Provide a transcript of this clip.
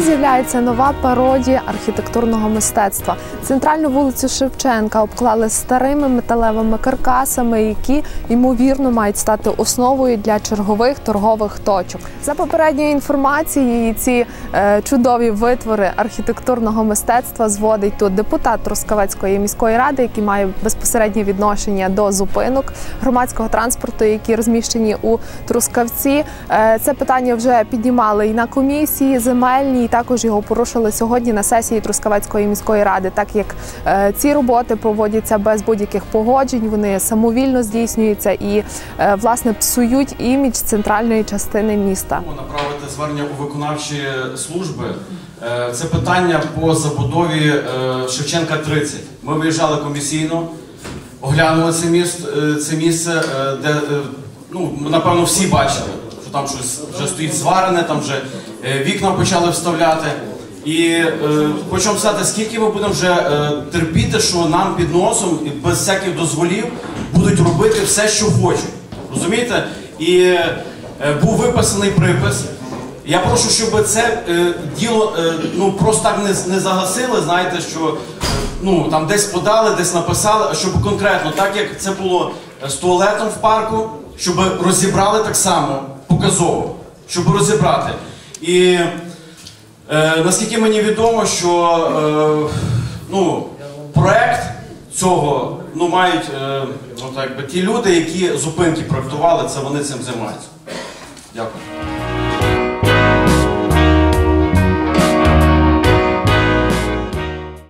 з'являється нова пародія архітектурного мистецтва. Центральну вулицю Шевченка обклали старими металевими каркасами, які ймовірно мають стати основою для чергових торгових точок. За попередньою інформацією, ці е, чудові витвори архітектурного мистецтва зводить тут депутат Трускавецької міської ради, який має безпосереднє відношення до зупинок громадського транспорту, які розміщені у Трускавці. Е, Це питання вже піднімали і на комісії земельній, і також його порушили сьогодні на сесії Трускавецької міської ради, так як е, ці роботи проводяться без будь-яких погоджень, вони самовільно здійснюються і е, власне псують імідж центральної частини міста. направити звернення у виконавчі служби. Е, Це питання по забудові Шевченка 30. Ми виїжджали комісійно, оглянули це місце, це місце, де ну, напевно всі бачили, там щось вже стоїть зварене, там вже е, вікна почали вставляти. І е, вам сказати, скільки ми будемо вже е, терпіти, що нам під носом без всяких дозволів будуть робити все, що хочуть. Розумієте? І е, був виписаний припис. Я прошу, щоб це е, діло е, ну просто так не, не загасили. Знаєте, що е, ну там десь подали, десь написали, а щоб конкретно, так як це було е, з туалетом в парку, щоб розібрали так само показово, щоб розібрати. І е, наскільки мені відомо, що е, ну, проект цього ну, мають е, ну, так би, ті люди, які зупинки проектували, це вони цим займаються. Дякую.